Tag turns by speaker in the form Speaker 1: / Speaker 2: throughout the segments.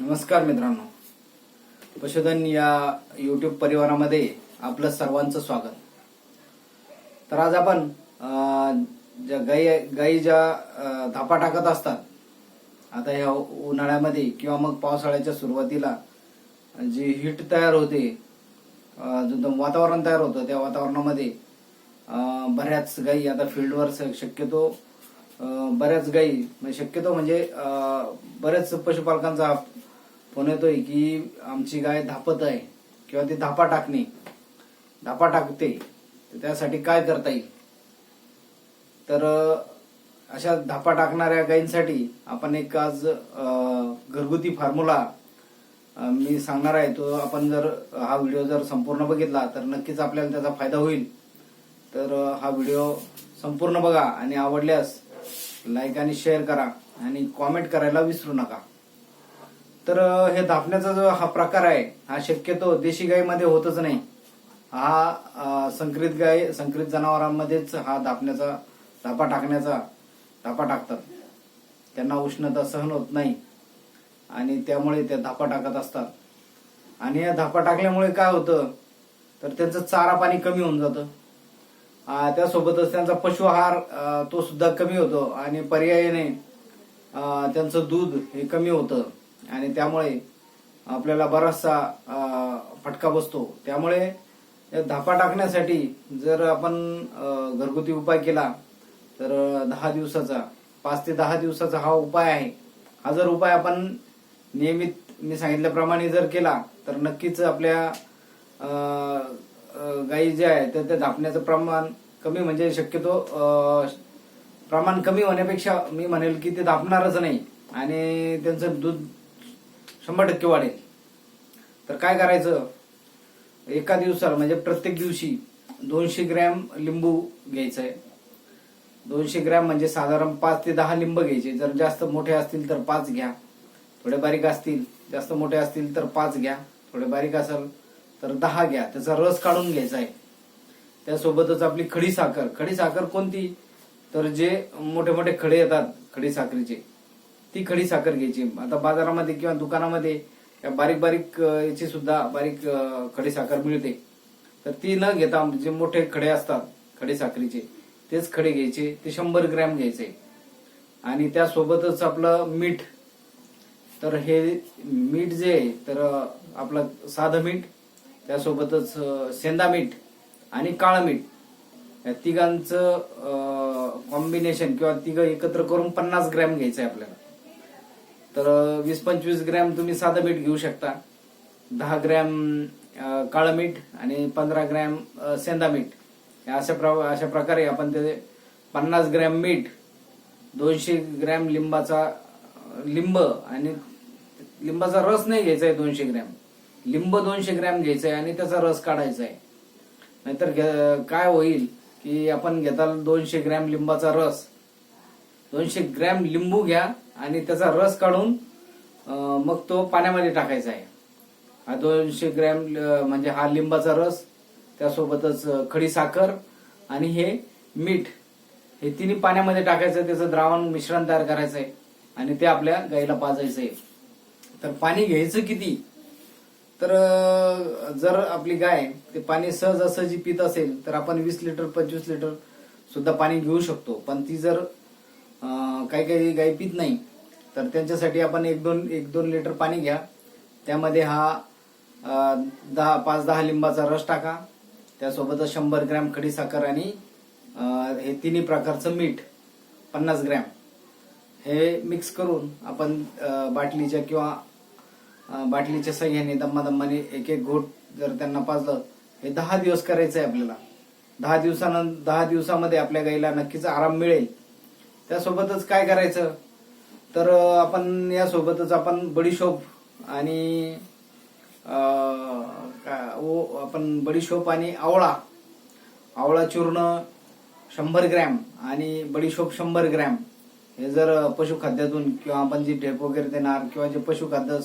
Speaker 1: नमस्कार मित्रांनो. पशुधन या युट्यूब परिवारामध्ये आपलं सर्वांचं स्वागत. तर आज आपण ज्या गाई गाई ज्या धापा टाकत असतात आता या उन्हाळ्यामध्ये किंवा मग पावसाळ्याच्या सुरुवातीला जी हीट तयार होते जो वातावरण तयार होतं त्या वातावरणामध्ये बऱ्याच गाई आता फील्डवर स- शक्यतो बऱ्याच गाई म्हणजे शक्यतो म्हणजे बऱ्याच पशुपालकांचा फोन येतोय की आमची गाय धापत आहे किंवा ती धापा टाकणे धापा टाकते तर त्यासाठी काय करता येईल? तर अशा धापा टाकणाऱ्या गायींसाठी आपण एक आज घरगुती फॉर्म्युला मी सांगणार आहे. तो आपण जर हा व्हिडिओ जर संपूर्ण बघितला तर नक्कीच आपल्याला त्याचा फायदा होईल. तर हा व्हिडिओ संपूर्ण बघा आणि आवडल्यास लाईक आणि शेअर करा आणि कॉमेंट करायला विसरू नका. तर हे धापण्याचा जो हा प्रकार आहे हा शक्यतो देशी गायीमध्ये होतच नाही. हा संकरित गाय संकरित जनावरांमध्येच हा धापण्याचा धापा टाकण्याचा धापा टाकतात. त्यांना उष्णता सहन होत नाही. आणि त्यामुळे त्या धापा टाकत असतात. आणि या धापा टाकल्यामुळे काय होतं तर त्यांचं चारा पाणी कमी होऊन जातं. त्यासोबतच त्यांचा पशुहार तो सुद्धा कमी होतो. आणि पर्यायाने त्यांचं दूध हे कमी होतं. आणि त्यामुळे आपल्याला बराचसा फटका बसतो. त्यामुळे धापा टाकण्यासाठी जर आपण घरगुती उपाय केला तर दहा दिवसाचा पाच ते दहा दिवसाचा हा उपाय आहे. हा जर उपाय आपण नियमित मी सांगितल्याप्रमाणे जर केला तर नक्कीच आपल्या गाई गायी ज्या आहे तर त्या धापण्याचं प्रमाण कमी म्हणजे शक्यतो प्रमाण कमी होण्यापेक्षा मी म्हणेल की ते धापणारच नाही. आणि त्यांचं दूध शंभर टक्के वाढेल. तर काय करायचं? एका दिवसाला म्हणजे प्रत्येक दिवशी दोनशे ग्रॅम लिंबू घ्यायचं आहे. दोनशे ग्रॅम म्हणजे साधारण पाच ते दहा लिंब घ्यायचे. जर जास्त मोठे असतील तर पाच घ्या. थोडे बारीक असतील जास्त मोठे असतील तर पाच घ्या. थोडे बारीक असेल तर दहा घ्या. त्याचा रस काढून घ्यायचा आहे. त्यासोबतच आपली खडी साखर. खडी साखर कोणती? तर जे मोठे मोठे खडे येतात खडी साखरेचे. ती खडी साखर घ्यायची. आता बाजारामध्ये किंवा दुकानामध्ये या बारीक बारीक याची सुद्धा बारीक खडी साखर मिळते. तर ती न घेता जे मोठे खडे असतात खडे साखरेचे तेच खडे घ्यायचे. ते शंभर ग्रॅम घ्यायचे. आणि त्यासोबतच आपलं मीठ. तर हे मीठ जे आहे तर आपलं साधं मीठ त्यासोबतच सेंदा मीठ आणि काळं मीठ. या तिघांचं कॉम्बिनेशन किंवा तिघं एकत्र करून पन्नास ग्रॅम घ्यायचं आहे आपल्याला. तर वीस पंचवीस ग्रॅम तुम्ही साधं मीठ घेऊ शकता. दहा ग्रॅम काळं मीठ आणि पंधरा ग्रॅम सेंदा मीठ. या अशा प्र अशा प्रकारे आपण ते पन्नास ग्रॅम मीठ दोनशे ग्रॅम लिंबाचा लिंब आणि लिंबाचा रस नाही घ्यायचा आहे दोनशे ग्रॅम. लिंब दोनशे ग्रॅम घ्यायचा आहे आणि त्याचा रस काढायचा आहे नाहीतर काय होईल की आपण घेताल दोनशे ग्रॅम लिंबाचा रस दोनशे ग्रॅम लिंबू घ्या आणि त्याचा रस काढून मग तो पाण्यामध्ये टाकायचा आहे. हा दोनशे ग्रॅम म्हणजे हा लिंबाचा रस त्यासोबतच खडी साखर आणि हे मीठ. हे तिन्ही पाण्यामध्ये टाकायचं त्याचं द्रावण मिश्रण तयार करायचं आहे आणि ते आपल्या गाईला पाजायचं आहे तर पाणी घ्यायचं किती? तर जर आपली गाय ते पाणी सहजासहजी पित असेल तर आपण वीस लिटर पंचवीस लिटर सुद्धा पाणी घेऊ शकतो. पण ती जर काही काही गाय पित नाही. तर त्यांच्यासाठी आपण एक दोन एक दोन लिटर पाणी घ्या. त्यामध्ये हा दहा पाच दहा लिंबाचा रस टाका. त्यासोबतच शंभर ग्रॅम खडी साखर आणि हे तिन्ही प्रकारचं मीठ पन्नास ग्रॅम. हे मिक्स करून आपण बाटलीच्या किंवा बाटलीच्या सह्याने दम्मा दम्माने एक एक घोट जर त्यांना पाजलं हे दहा दिवस करायचं आहे आपल्याला. दहा दिवसानं दहा दिवसामध्ये आपल्या गाईला नक्कीच आराम मिळेल. त्यासोबतच काय करायचं? तर आपण यासोबतच आपण बडीशोप आणि ओ- आपण बडीशोप आणि आवळा. आवळा चूर्ण शंभर ग्रॅम आणि बडीशोप शंभर ग्रॅम. हे जर पशुखाद्यातून किंवा आपण जी ढेप वगैरे देणार किंवा जे पशुखाद्य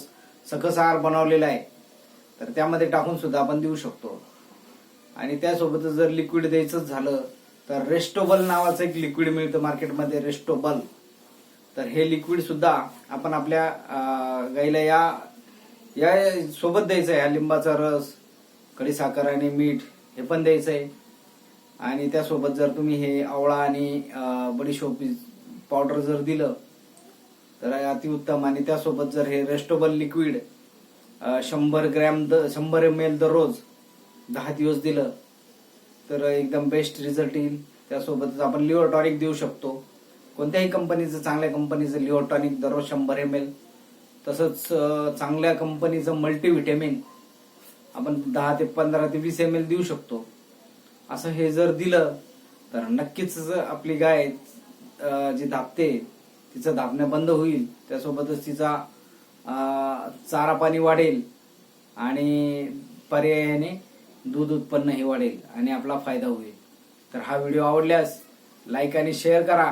Speaker 1: सकस आहार बनवलेला आहे तर त्यामध्ये टाकून सुद्धा आपण देऊ शकतो. आणि त्यासोबतच जर लिक्विड द्यायचंच झालं तर रेस्टोबल नावाचं एक लिक्विड मिळतं मार्केटमध्ये रेस्टोबल तर हे लिक्विड सुद्धा आपण आपल्या गाईला या या सोबत द्यायचं आहे हा लिंबाचा रस खडीसाखर आणि मीठ हे पण द्यायचं आहे आणि त्यासोबत जर तुम्ही हे आवळा आणि बडीशोप पावडर जर दिलं तर अतिउत्तम. आणि त्यासोबत जर हे रेस्टोबल लिक्विड शंभर ग्रॅम द शंभर एम एल दररोज दहा दिवस दिलं तर एकदम बेस्ट रिझल्ट येईल. त्यासोबतच आपण लिव्हर टॉनिक देऊ शकतो. कोणत्याही कंपनीचं चांगल्या कंपनीचं लिव्हर टॉनिक दररोज शंभर एम एल तसंच चांगल्या कंपनीचं मल्टीव्हिटॅमिन आपण दहा ते पंधरा ते वीस एम एल देऊ शकतो. असं हे जर दिलं तर नक्कीच आपली गाय जी धापते तिचं धापणं बंद होईल. त्यासोबतच तिचा चारा पाणी वाढेल. आणि पर्यायाने दूध उत्पन्न हे वाढेल आणि आपला फायदा होईल. तर हा व्हिडिओ आवडल्यास लाईक आणि शेअर करा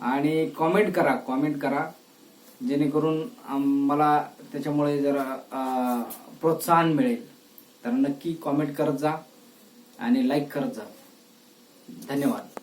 Speaker 1: आणि कॉमेंट करा कॉमेंट करा. जेणेकरून मला त्याच्यामुळे जरा प्रोत्साहन मिळेल. तर नक्की कॉमेंट करत जा आणि लाईक करत जा. धन्यवाद.